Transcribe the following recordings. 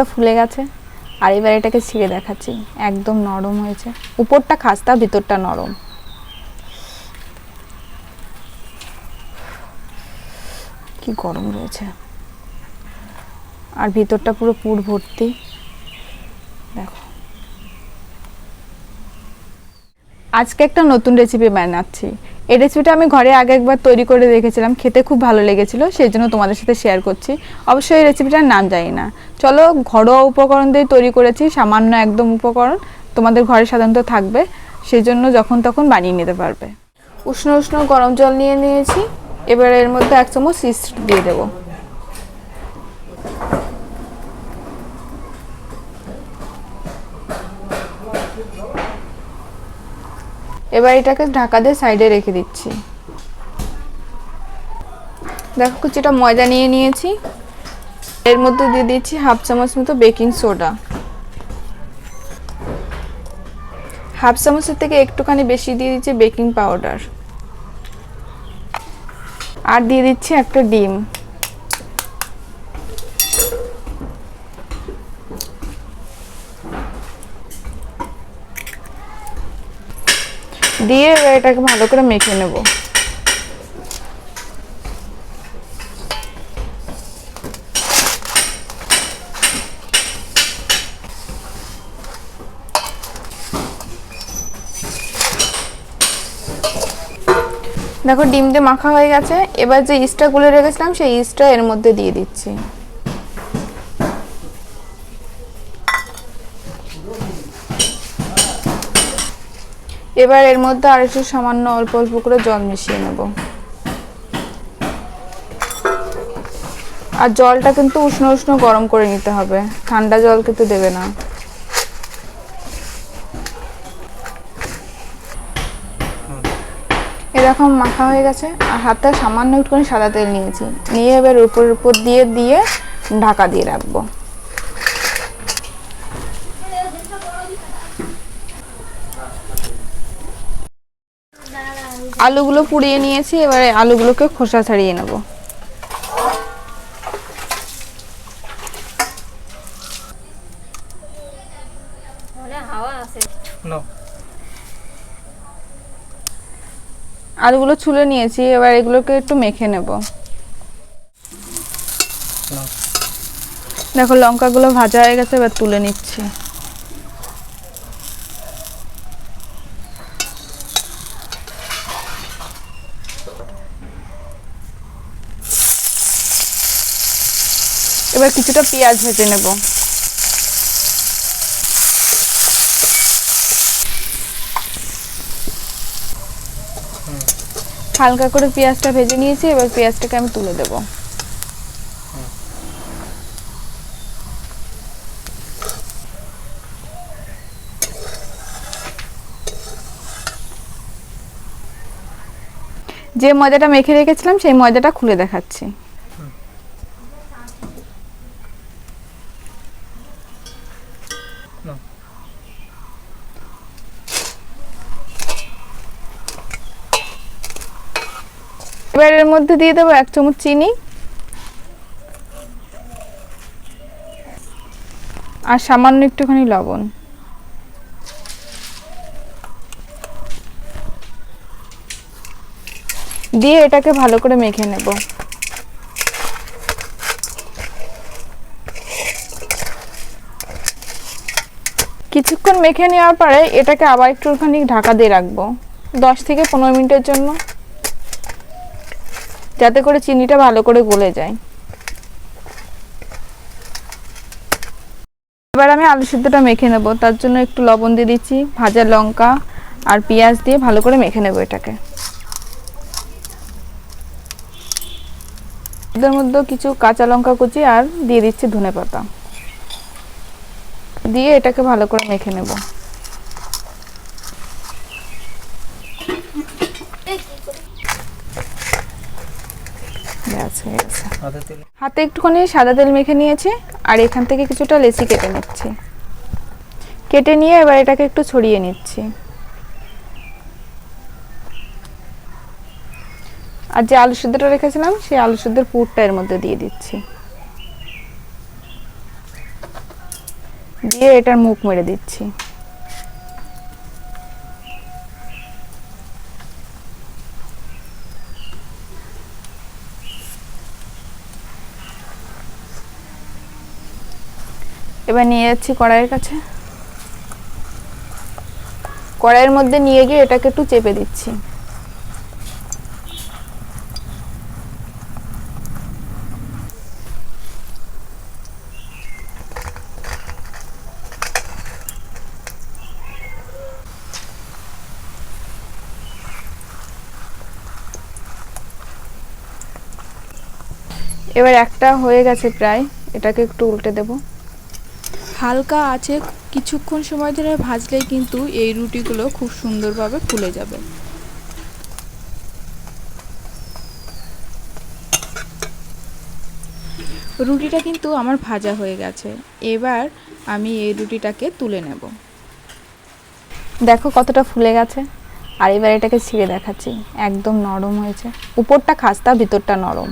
কতটা ফুলে গেছে। আর এবার এটাকে ছিঁড়ে দেখাচ্ছি। একদম নরম হয়েছে। উপরটা খাস্তা, ভিতরটা নরম। কি গরম রয়েছে। আর ভিতরটা পুরো পুর ভর্তি। দেখো। আজকে একটা নতুন রেসিপি বানাচ্ছি। এই রেসিপিটা আমি ঘরে আগে একবার তৈরি করে দেখেছিলাম খেতে খুব ভালো লেগেছিল সেই জন্য তোমাদের সাথে শেয়ার করছি। অবশ্যই এই রেসিপিটার নাম জানি না। চলো, ঘরোয়া উপকরণ দিয়ে তৈরি করেছি, সামান্য একদম উপকরণ। তোমাদের ঘরে সাধারণত থাকবে সেই জন্য যখন তখন বানিয়ে নিতে পারবে। উষ্ণ উষ্ণ গরম জল নিয়ে নিয়েছি। এবার এর মধ্যে এক চামচ ইস্ট দিয়ে দেবো। এবার এটাকে ঢাকা দিয়ে সাইডে রেখে দিচ্ছি। দেখো কিছুটা ময়দা নিয়ে নিয়েছি। এর মধ্যে দিয়ে দিচ্ছি হাফ চামচ মতো বেকিং সোডা। হাফ চামচের থেকে একটুখানি বেশি দিয়ে দিচ্ছি বেকিং পাউডার। আর দিয়ে দিচ্ছি একটা ডিম। দিয়ে এবার এটাকে ভালো করে মেখে নেব। দেখো, ডিম দিয়ে মাখা হয়ে গেছে। এবার যে ইস্টটা গুলে রেখেছিলাম, সেই ইস্টটা এর মধ্যে দিয়ে দিচ্ছি। এবার এর মধ্যে আর একটু সামান্য অল্প অল্প করে জল মিশিয়ে নেব। আর জলটা কিন্তু উষ্ণ উষ্ণ গরম করে নিতে হবে। ঠান্ডা জল কিন্তু দেবে না। এরকম মাখা হয়ে গেছে। আর হাতে সামান্য একটুখানি সাদা তেল নিয়েছি। নিয়ে এবার উপর উপর দিয়ে দিয়ে ঢাকা দিয়ে রাখব। আলুগুলো পুড়িয়ে নিয়েছি এবারে আলুগুলোকে খোসা ছাড়িয়ে নেব। আলুগুলো ছুলে নিয়েছি এবার এগুলোকে একটু মেখে নেব। দেখো লঙ্কাগুলো ভাজা হয়ে গেছে এবার তুলে নিচ্ছি। এবার কিছুটা পেঁয়াজ ভেজে নেব। হালকা করে পেঁয়াজটা ভেজে নিয়েছি, এবার পেঁয়াজটাকে আমি তুলে দেবো। যে ময়দাটা মেখে রেখেছিলাম, সেই ময়দাটা খুলে দেখাচ্ছি। এবার এর মধ্যে দিয়ে দেবো এক চামচ চিনি আর সামান্য একটুখানি লবণ। দিয়ে এটাকে ভালো করে মেখে নেব। কিছুক্ষণ মেখে নেওয়ার পরে এটাকে আবার একটুখানি ঢাকা দিয়ে রাখব। দশ থেকে পনেরো মিনিটের জন্য। যাতে করে চিনিটা ভালো করে গলে যায়। এবার আমি আলু সিদ্ধটা মেখে নেব। তার জন্য একটু লবণ দিয়ে দিচ্ছি, ভাজা লঙ্কা আর পেঁয়াজ দিয়ে ভালো করে মেখে নেব এটাকে। এদের মধ্যে কিছু কাঁচা লঙ্কা কুচি আর দিয়ে দিচ্ছি ধনে পাতা দিয়ে এটাকে ভালো করে মেখে নেব ব্যাস হয়ে গেছে হাতে একটুখানি সাদা তেল মেখে নিয়েছি আর এখান থেকে কিছুটা লেচি কেটে নিচ্ছি। কেটে নিয়ে এবার এটাকে একটু ছড়িয়ে নিচ্ছি। আর যে আলু সিদ্ধটা রেখেছিলাম সেই আলু সিদ্ধের পুরটা এর মধ্যে দিয়ে দিচ্ছি। দিয়ে এটার মুখ মেরে দিচ্ছি। এবার নিয়ে যাচ্ছি কড়াইয়ের কাছে। কড়াইয়ের মধ্যে নিয়ে গিয়ে এটাকে একটু চেপে দিচ্ছি। এবার একটা হয়ে গেছে প্রায়, এটাকে একটু উল্টে দেবো। হালকা আছে, কিছুক্ষণ সময় ধরে ভাজলেই কিন্তু এই রুটিগুলো খুব সুন্দরভাবে ফুলে যাবে। রুটিটা কিন্তু আমার ভাজা হয়ে গেছে। এবার আমি এই রুটিটাকে তুলে নেব। দেখো কতটা ফুলে গেছে। আর এবার এটাকে ছিঁড়ে দেখাচ্ছি। একদম নরম হয়েছে। উপরটা খাস্তা, ভিতরটা নরম।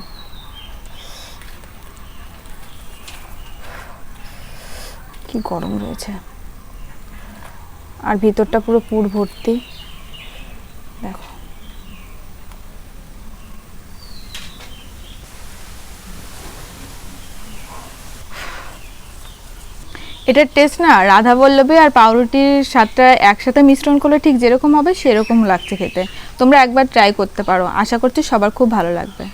কি গরম রয়েছে। আর ভিতরটা পুরো পুর ভর্তি। দেখো। এটার টেস্ট না রাধা বল্লভী আর পাউরুটির স্বাদটা একসাথে মিশ্রণ করলে ঠিক যেরকম হবে সেরকম লাগছে খেতে। তোমরা একবার ট্রাই করতে পারো। আশা করছি সবার খুব ভালো লাগবে।